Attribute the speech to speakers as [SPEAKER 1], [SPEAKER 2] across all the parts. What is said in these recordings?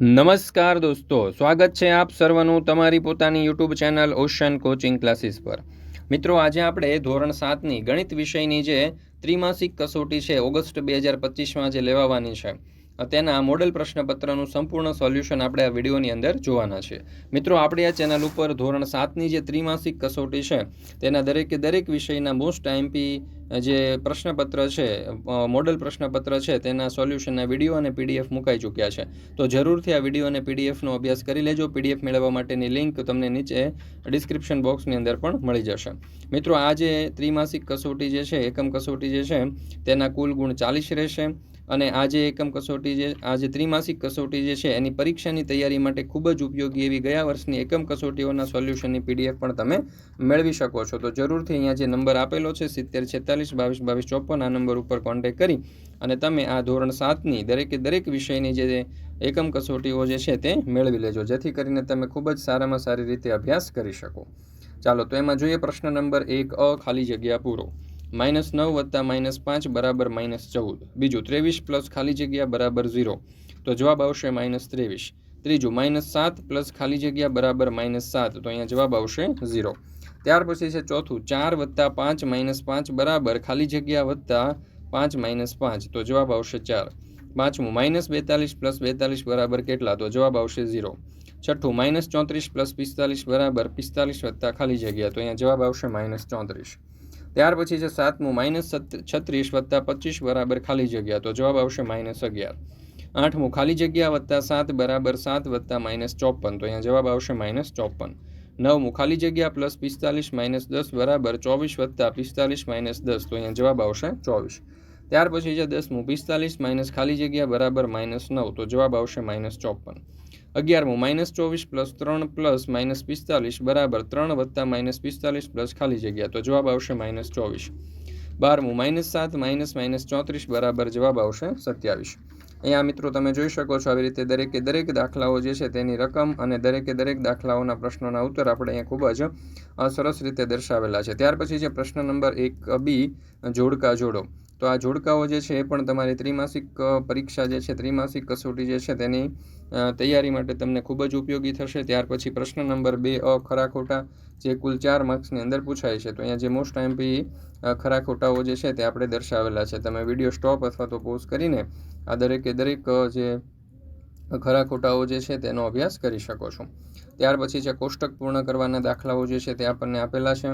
[SPEAKER 1] નમસ્કાર દોસ્તો, સ્વાગત છે આપ સર્વનું તમારી પોતાની YouTube channel Ocean coaching classes પર. મિત્રો, આજે આપણે ધોરણ સાતની ગણિત વિષયની જે ત્રિમાસિક કસોટી છે, ઓગસ્ટ બે હજાર પચીસમાં જે લેવાવાની છે તેના મોડેલ પ્રશ્નપત્રનું સંપૂર્ણ સોલ્યુશન આપણે આ વિડીયોની અંદર જોવાના છે. મિત્રો, આપણે આ ચેનલ ઉપર ધોરણ સાતની જે ત્રિમાસિક કસોટી છે, તેના દરેકે દરેક વિષયના મોસ્ટ ટાઈમપી જે પ્રશ્નપત્ર છે મોડેલ પ્રશ્નપત્ર છે, તેના સોલ્યુશનના વીડિયો અને પીડીએફ મુકાઈ ચૂક્યા છે. તો જરૂરથી આ વીડિયો અને પીડીએફનો અભ્યાસ કરી લેજો. પીડીએફ મેળવવા માટેની લિંક તમને નીચે ડિસ્ક્રિપ્શન બોક્સની અંદર પણ મળી જશે. મિત્રો, આ જે ત્રિમાસિક કસોટી જે છે, એકમ કસોટી જે છે, તેના કુલ ગુણ ચાલીસ રહેશે. અને આ જે એકમ કસોટી જે આ જે ત્રિમાસિક કસોટી જે છે, એની પરીક્ષાની તૈયારી માટે ખૂબ જ ઉપયોગી એવી ગયા વર્ષની એકમ કસોટીઓના સોલ્યુશનની પીડીએફ પણ તમે મેળવી શકો છો. તો જરૂરથી અહીંયા જે નંબર આપેલો છે, સિત્તેર, છેતાલીસ, બાવીસ બાવીસ, ચોપન, આ નંબર ઉપર કોન્ટેક કરી અને તમે આ ધોરણ સાતની દરેકે દરેક વિષયની જે એકમ કસોટીઓ જે છે તે મેળવી લેજો. જેથી કરીને તમે ખૂબ જ સારામાં સારી રીતે અભ્યાસ કરી શકો. ચાલો, તો એમાં જોઈએ પ્રશ્ન નંબર એક, અ, ખાલી જગ્યા પૂરો. માઇનસ નવ વત્તા માઇનસ પાંચ બરાબર માઇનસ ચૌદ. બીજું, ત્રેવીસ પ્લસ ખાલી જગ્યા બરાબર ઝીરો. તો જવાબ આવશે માઇનસ ત્રેવીસ. ત્રીજું, માઇનસ સાત પ્લસ ખાલી જગ્યા બરાબર માઇનસ સાત. તો અહીંયા જવાબ આવશે ઝીરો. ત્યાર પછી છે ચોથું, ચાર વત્તા પાંચ માઇનસ પાંચ બરાબર ખાલી જગ્યા વત્તા પાંચ માઇનસ પાંચ. તો જવાબ આવશે ચાર. પાંચમું, માઇનસ બેતાલીસ પ્લસ બેતાલીસ બરાબર કેટલા? તો જવાબ આવશે ઝીરો. છઠ્ઠું, માઇનસ ચોત્રીસ પ્લસ પિસ્તાલીસ બરાબર પિસ્તાલીસ વત્તા ખાલી જગ્યા. તો અહીંયા જવાબ આવશે માઇનસ ચોત્રીસ. ત્યાર પછી છે સાતમું માઇનસ છત્રીસ વત્તા પચીસ બરાબર ખાલી જગ્યા. તો જવાબ આવશે માઇનસ અગિયાર. આઠમું, ખાલી જગ્યા વત્તા સાત બરાબર સાત વત્તા માઇનસ ચોપન. તો અહીંયા જવાબ આવશે માઇનસ ચોપન. નવમું, ખાલી જગ્યા પ્લસ પિસ્તાલીસ માઇનસ દસ બરાબર ચોવીસ વત્તા પિસ્તાલીસ માઇનસ દસ. તો અહીંયા જવાબ આવશે ચોવીસ. ત્યાર પછી છે દસમું, પિસ્તાલીસ માઇનસ ખાલી જગ્યા બરાબર માઇનસ નવ. તો જવાબ આવશે માઇનસ ચોપન. અગિયારમું, માઇનસ ચોવીસ પ્લસ ત્રણ પ્લસ માઇનસ પિસ્તાલીસ બરાબર ત્રણ વત્તા માઇનસ પિસ્તાલીસ પ્લસ ખાલી જગ્યા. તો જવાબ આવશે માઇનસ ચોવીસ. બારમું, માઇનસ સાત, માઇનસ માઇનસ ચોત્રીસ બરાબર જવાબ આવશે સત્યાવીસ. અહીંયા મિત્રો તમે જોઈ શકો છો આવી રીતે દરેકે દરેક દાખલાઓ જે છે તેની રકમ અને દરેકે દરેક દાખલાઓના પ્રશ્નોના ઉત્તર આપણે અહીંયા ખૂબ જ સરસ રીતે દર્શાવેલા છે. ત્યાર પછી છે પ્રશ્ન નંબર એક બી, જોડકા જોડો. તો આ જોડકાઓ જે છે એ પણ તમારી ત્રિમાસિક પરીક્ષા જે છે, ત્રિમાસિક કસોટી જે છે તેની તૈયારી માટે તમને ખૂબ જ ઉપયોગી થશે. ત્યાર પછી પ્રશ્ન નંબર બે, અ ખરા ખોટા જે કુલ ચાર માર્ક્સની અંદર પૂછાય છે. તો અહીંયા જે મોસ્ટ આઈએમપી ખરા ખોટાઓ જે છે તે આપણે દર્શાવેલા છે. તમે વીડિયો સ્ટોપ અથવા તો પોઝ કરીને આ દરેકે દરેક જે ખરા ખોટાઓ જે છે તેનો અભ્યાસ કરી શકો છો. ત્યાર પછી જે કોષ્ટક પૂર્ણ કરવાના દાખલાઓ જે છે તે આપણને આપેલા છે.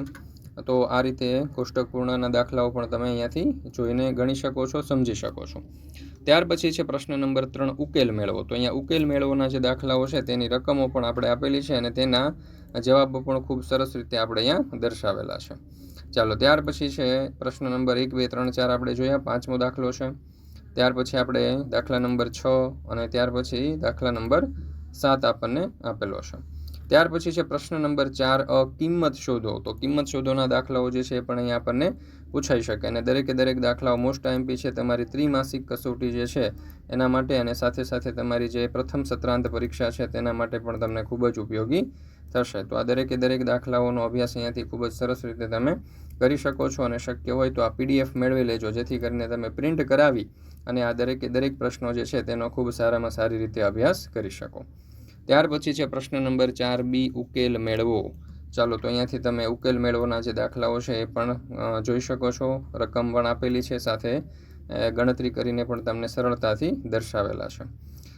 [SPEAKER 1] તો આ રીતે કોષ્ટક પૂર્ણના દાખલાઓ પણ તમે અહીંયાથી જોઈને ગણી શકો છો, સમજી શકો છો. ત્યાર પછી છે પ્રશ્ન નંબર ત્રણ, ઉકેલ મેળવો. તો અહીંયા ઉકેલ મેળવોના જે દાખલાઓ છે તેની રકમો પણ આપણે આપેલી છે અને તેના જવાબો પણ ખૂબ સરસ રીતે આપણે અહીંયા દર્શાવેલા છે. ચાલો, ત્યાર પછી છે પ્રશ્ન નંબર એક, બે, ત્રણ, ચાર આપણે જોયા. પાંચમો દાખલો છે. ત્યાર પછી આપણે દાખલા નંબર છ અને ત્યાર પછી દાખલા નંબર સાત આપણને આપેલો છે. ત્યાર પછી છે પ્રશ્ન નંબર ચાર કિંમત શોધો. તો કિંમત શોધોના દાખલાઓ જે છે એ પણ અહીંયા આપણને પૂછાઈ શકે અને દરેકે દરેક દાખલાઓ મોસ્ટ આઈએમપી છે તમારી ત્રિમાસિક કસોટી જે છે એના માટે અને સાથે સાથે તમારી જે પ્રથમ સત્રાંત પરીક્ષા છે તેના માટે પણ તમને ખૂબ જ ઉપયોગી થશે. તો આ દરેકે દરેક દાખલાઓનો અભ્યાસ અહીંયાથી ખૂબ જ સરસ રીતે તમે કરી શકો છો અને શક્ય હોય તો આ પીડીએફ મેળવી લેજો. જેથી કરીને તમે પ્રિન્ટ કરાવી અને આ દરેકે દરેક પ્રશ્નો જે છે તેનો ખૂબ સારામાં સારી રીતે અભ્યાસ કરી શકો. ત્યાર પછી છે પ્રશ્ન નંબર ચાર, બી ઉકેલ મેળવો. ચાલો, તો અહીંયાથી તમે ઉકેલ મેળવોના જે દાખલાઓ છે એ પણ જોઈ શકો છો. રકમ પણ આપેલી છે સાથે. ગણતરી કરીને પણ તમને સરળતાથી દર્શાવેલા છે.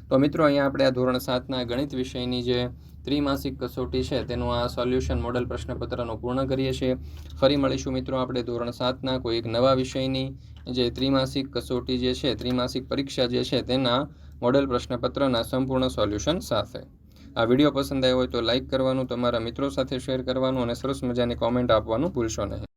[SPEAKER 1] તો મિત્રો, અહીંયા આપણે આ ધોરણ સાતના ગણિત વિષયની જે ત્રિમાસિક કસોટી છે, તેનું આ સોલ્યુશન મોડલ પ્રશ્નપત્રનું પૂર્ણ કરીએ છીએ. ફરી મળીશું મિત્રો આપણે ધોરણ સાતના કોઈ એક નવા વિષયની જે ત્રિમાસિક કસોટી જે છે, ત્રિમાસિક પરીક્ષા જે છે, તેના મોડેલ પ્રશ્નપત્રના સંપૂર્ણ સોલ્યુશન સાથે. આ વીડિયો પસંદ આવ્યો હોય તો લાઇક કરવાનું, તમારા મિત્રો સાથે શેર કરવાનું અને સરસ મજાની કોમેન્ટ આપવાનું ભૂલશો નહીં.